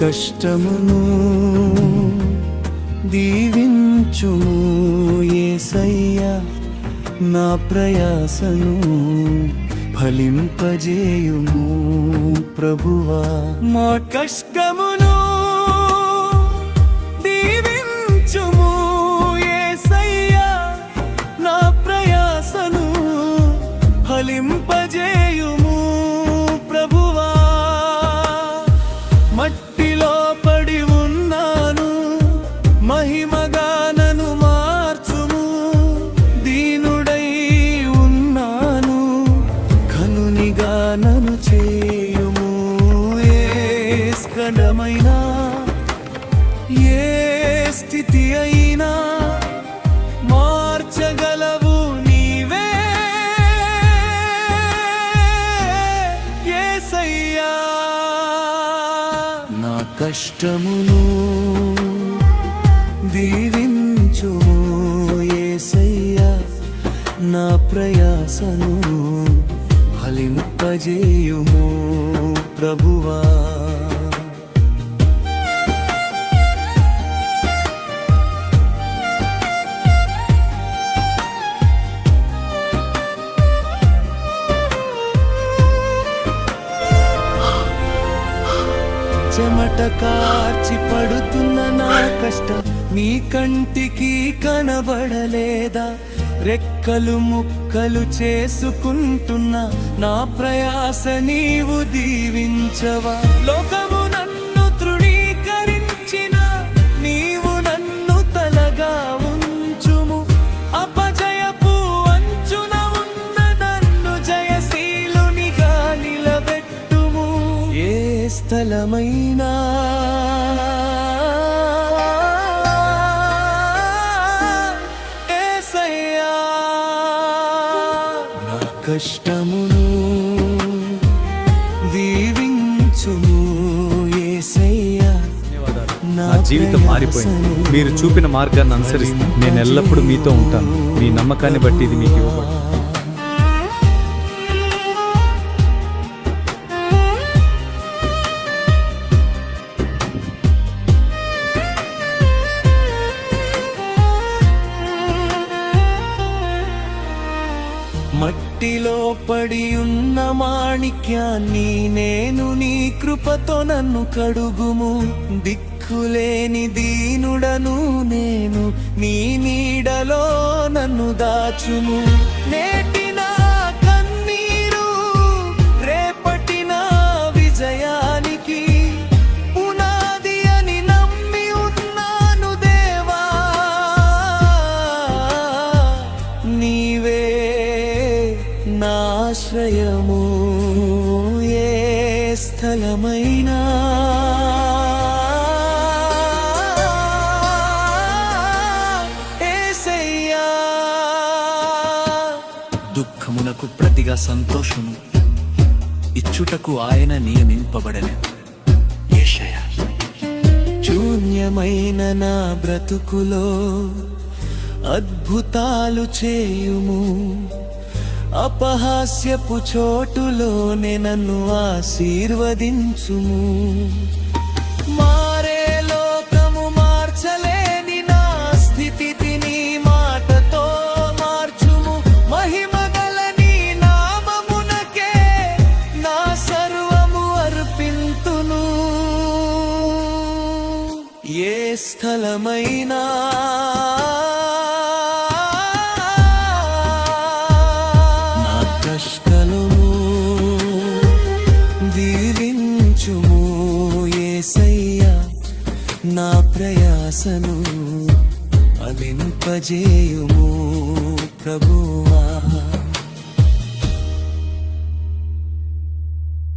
కష్టమును దీవించుము ఏసయ్యా నా ప్రయాసను ఫలింపజేయుము ప్రభువా. మా కష్టము స్థితి అయినా మార్చగలవు నీవే. యేసయ్యా నా కష్టమును దీవించు యేసయ్యా నా ప్రయాసను ఫలింపజేయుము ప్రభువా. చెమట కార్చి పడుతున్న నా కష్టం. నీ కంటికి కనబడలేదా? రెక్కలు ముక్కలు చేసుకుంటున్న. నా ప్రయాస నీవు దీవించవా? లోకము స్థలమైనా కష్టమును దీవించుము నా జీవితం మారిపోయింది. మీరు చూపిన మార్గాన్ని అనుసరిస్తూ నేను ఎల్లప్పుడూ మీతో ఉంటాను. మీ నమ్మకాన్ని బట్టి ఇది మీకు ఇవ్వబడు మట్టిలో పడి ఉన్న మాణిక్యాన్ని నేను నీ కృపతో నన్ను కడుగుము. దిక్కులేని దీనుడను నేను నీ నీడలో నన్ను దాచుము. నేటి నాశ్రయము ఏ స్థలమైనా. దుఃఖమునకు ప్రతిగా సంతోషము ఇచ్చుటకు ఆయన నియమింపబడలే. శూన్యమైన నా బ్రతుకులో అద్భుతాలు చేయుము అపహాస్యపు చోటులోనే నన్ను ఆశీర్వదించుము. మారే లోకము మార్చలేని నా స్థితి నీ మాటతో మార్చుము. మహిమగల నీ నామమునకే నా సర్వము అర్పింతును. ఏ స్థలమైనా కష్టము దీవించుము ఏసయ్యా నా ప్రయాసను అలింపజేయుము ప్రభువా.